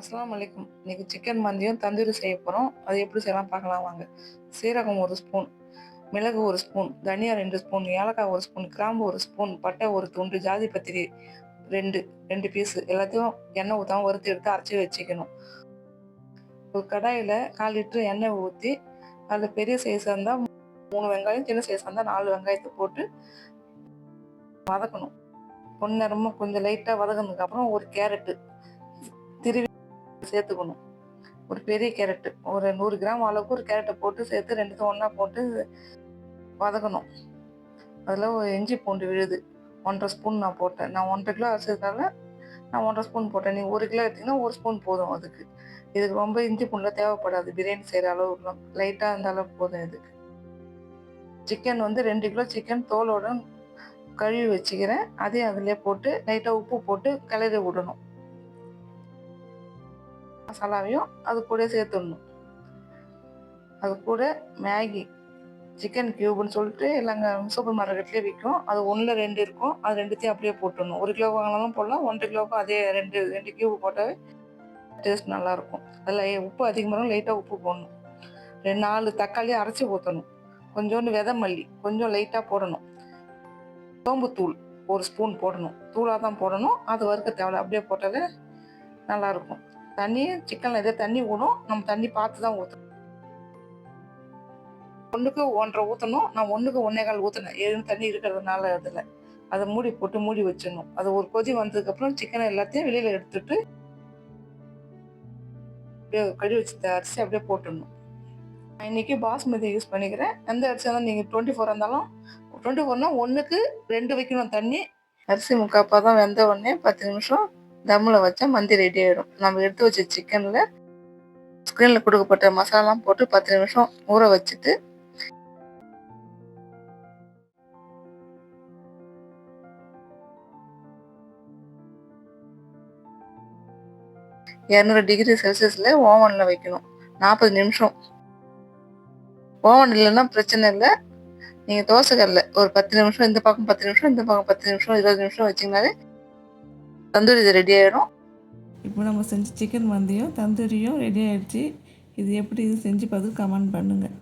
அஸ்லாம் வலைக்கும் இன்னைக்கு சிக்கன் மந்தியும் தந்தூரி செய்ய போகிறோம் அது எப்படி செய்யலாம் பார்க்கலாம் வாங்க. சீரகம் ஒரு ஸ்பூன் மிளகு ஒரு ஸ்பூன் தனியா ரெண்டு ஸ்பூன் ஏலக்காய் ஒரு ஸ்பூன் கிராம்பு ஒரு ஸ்பூன் பட்டை ஒரு துண்டு ஜாதி பத்திரி ரெண்டு ரெண்டு பீஸு எல்லாத்தையும் எண்ணெய் ஊற்றாம வறுத்து எடுத்து அரைச்சி வச்சுக்கணும். ஒரு கடாயில் கால் லிட்டரு எண்ணெய் ஊற்றி அதில் பெரிய சைஸாக இருந்தால் மூணு வெங்காயம் சின்ன சைஸாக இருந்தால் நாலு வெங்காயத்தை போட்டு வதக்கணும். பொன்னரமாக கொஞ்சம் லைட்டாக வதங்கினதுக்கப்புறம் ஒரு கேரட்டு சேர்த்துக்கணும். ஒரு பெரிய கேரட்டு ஒரு நூறு கிராம் அளவுக்கு ஒரு கேரட்டை போட்டு சேர்த்து ரெண்டுத்தையும் ஒன்றா போட்டு வதக்கணும். அதில் ஒரு இஞ்சி பூண்டு விழுது. ஒன்றரை ஸ்பூன் நான் போட்டேன். நான் ஒன்றரை கிலோ அரிசினால நான் ஒன்றரை ஸ்பூன் போட்டேன். நீங்கள் ஒரு கிலோ எடுத்திங்கன்னா ஒரு ஸ்பூன் போதும் அதுக்கு. இதுக்கு ரொம்ப இஞ்சி பூண்டுலாம் தேவைப்படாது. பிரியாணி செய்கிற அளவு லைட்டாக இருந்த அளவுக்கு போதும் இதுக்கு. சிக்கன் வந்து ரெண்டு கிலோ சிக்கன் தோலோட கழுவி வச்சுக்கிறேன். அதையும் அதிலே போட்டு லைட்டாக உப்பு போட்டு கிளறி விடணும். மசாலாவையும் அது கூட சேர்த்துடணும். அது கூட மேகி சிக்கன் கியூப்னு சொல்லிட்டு இல்லைங்க சூப்பர் மார்க்கெட்லேயே விற்கும் அது ஒன்றில் ரெண்டு இருக்கும். அது ரெண்டுத்தையும் அப்படியே போட்டுடணும். ஒரு கிலோ வாங்கினாலும் போடலாம். ஒன்றரை கிலோவுக்கும் அதே ரெண்டு ரெண்டு கியூப் போட்டாவே டேஸ்ட் நல்லாயிருக்கும். அதில் உப்பு அதிகமாக லைட்டாக உப்பு போடணும். ரெண்டு நாலு தக்காளி அரைச்சி ஊற்றணும் கொஞ்சோண்டு விதை மல்லி கொஞ்சம் லைட்டாக போடணும். சோம்புத்தூள் ஒரு ஸ்பூன் போடணும். தூளாக தான் போடணும். அது வறுக்க தேவையில்ல. அப்படியே போட்டாலே நல்லாயிருக்கும். தண்ணி சிக்கனில் எதாவது தண்ணி ஊடும் நம்ம தண்ணி பார்த்து தான் ஊற்றணும் ஒன்றுக்கு ஒன்றரை ஊற்றணும் நான் ஒன்றுக்கு ஒன்றே கால் ஊற்றினேன் எதுவும் தண்ணி இருக்கிறதுனால அதில். அதை மூடி போட்டு மூடி வச்சிடணும். அது ஒரு கொதி வந்ததுக்கப்புறம் சிக்கனை எல்லாத்தையும் வெளியில் எடுத்துட்டு அப்படியே கழுவி வச்சு அரிசி அப்படியே போட்டுடணும். நான் இன்றைக்கி பாஸ்மதி யூஸ் பண்ணிக்கிறேன். எந்த அரிசி இருந்தாலும் நீங்கள் டுவெண்ட்டி ஃபோர் இருந்தாலும் டுவெண்ட்டி ஃபோர்னா ஒன்றுக்கு ரெண்டு வைக்கணும் தண்ணி. அரிசி முக்காப்பாக தான் வெந்த உடனே பத்து நிமிஷம் தம்மில் வச்சா மந்தி ரெடி ஆகிடும் நம்ம எடுத்து வச்ச சிக்கனில் ஸ்க்ரீனில் கொடுக்கப்பட்ட மசாலாம் போட்டு பத்து நிமிஷம் ஊற வச்சுட்டு இரநூறு டிகிரி செல்சியஸில் ஓவனில் வைக்கணும். நாற்பது நிமிஷம். ஓவன் இல்லைன்னா பிரச்சனை இல்லை. நீங்கள் தோசைக்கல்ல ஒரு பத்து நிமிஷம் இந்த பக்கம் பத்து நிமிஷம் இந்த பக்கம் பத்து நிமிஷம் இருபது நிமிஷம் வச்சிங்கனாலே தந்தூரி இது ரெடி ஆகிடும் இப்போ நம்ம செஞ்ச சிக்கன் மந்தியும் தந்தூரியும் ரெடி ஆயிடுச்சு. இது எப்படி இது செஞ்சு பார்த்து கமெண்ட் பண்ணுங்கள்